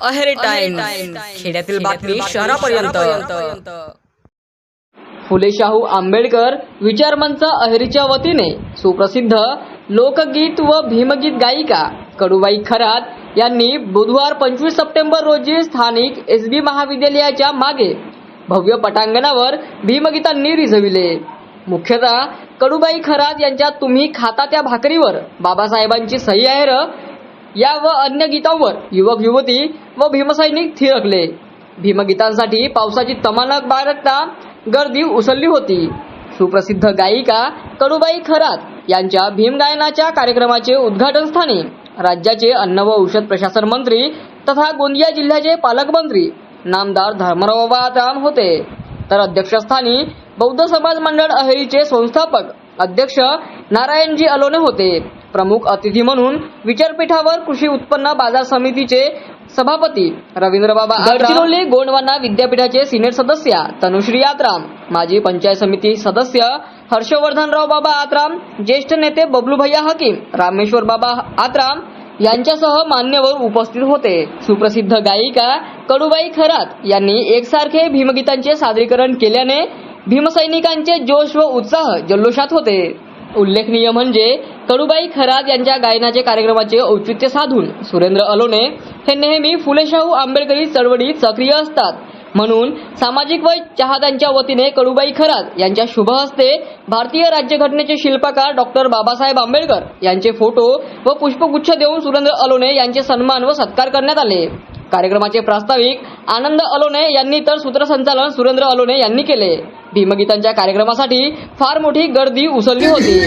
Aheri time खेड्यातील बातमी शहरापर्यंत. फुले शाहू आंबेडकर विचारमंच अहेरीच्या वतीने सुप्रसिद्ध लोकगीत व भीमगीत गायिका कडूबाई खरात यांनी बुधवार पंचवीस सप्टेंबर रोजी स्थानिक एस बी महाविद्यालयाच्या मागे भव्य पटांगणावर भीमगीतांनी रिझविले. मुख्यतः कडूबाई खरात यांच्या तुम्ही खाता त्या भाकरीवर बाबासाहेबांची सही आहे र या व अन्य गीतांवर युवक युवती व भीमसैनिक थिरकले. भीमगीतांसाठी पावसाची तमानक बाळगता गर्दी उसळली होती. सुप्रसिद्ध गायिका कडूबाई खरात यांच्या भीमगायनाच्या कार्यक्रमाचे उद्घाटन स्थानी राज्याचे अन्न व औषध प्रशासन मंत्री तथा गोंदिया जिल्ह्याचे पालकमंत्री नामदार धर्मराव बाळाराम होते. तर अध्यक्षस्थानी बौद्ध समाज मंडळ अहेरीचे संस्थापक अध्यक्ष नारायणजी अलोने होते. प्रमुख अतिथी म्हणून विचारपीठावर कृषी उत्पन्न बाजार समितीचे सभापती रवींद्रबाबा गडचिरोली गोंडवाना विद्यापीठाचे सिनेट सदस्य तनुश्री आत्राम. माजी पंचायत समिती सदस्य हर्षवर्धनराव बाबा आत्राम. ज्येष्ठ नेते बबलू भैया हकीम. रामेश्वर बाबा आत्राम यांच्यासह मान्यवर उपस्थित होते. सुप्रसिद्ध गायिका कडूबाई खरात यांनी एकसारखे भीमगीतांचे सादरीकरण केल्याने भीमसैनिकांचे जोश व उत्साह जल्लोषात होते. उल्लेखनीय म्हणजे कडूबाई खरात यांच्या गायनाचे कार्यक्रमाचे औचित्य साधून सुरेंद्र अलोने हे नेहमी फुले शाहू आंबेडकरी चळवळीत सक्रिय असतात. म्हणून सामाजिक व चाहत्यांच्या वतीने कडूबाई खरात यांच्या शुभ हस्ते भारतीय राज्यघटनेचे शिल्पकार डॉक्टर बाबासाहेब आंबेडकर यांचे फोटो व पुष्पगुच्छ देऊन सुरेंद्र अलोने यांचे सन्मान व सत्कार करण्यात आले. कार्यक्रमाचे प्रास्ताविक आनंद अलोने यांनी तर सूत्रसंचालन सुरेंद्र अलोने यांनी केले. भीमगीतांच्या कार्यक्रमासाठी फार मोठी गर्दी उसळली होती.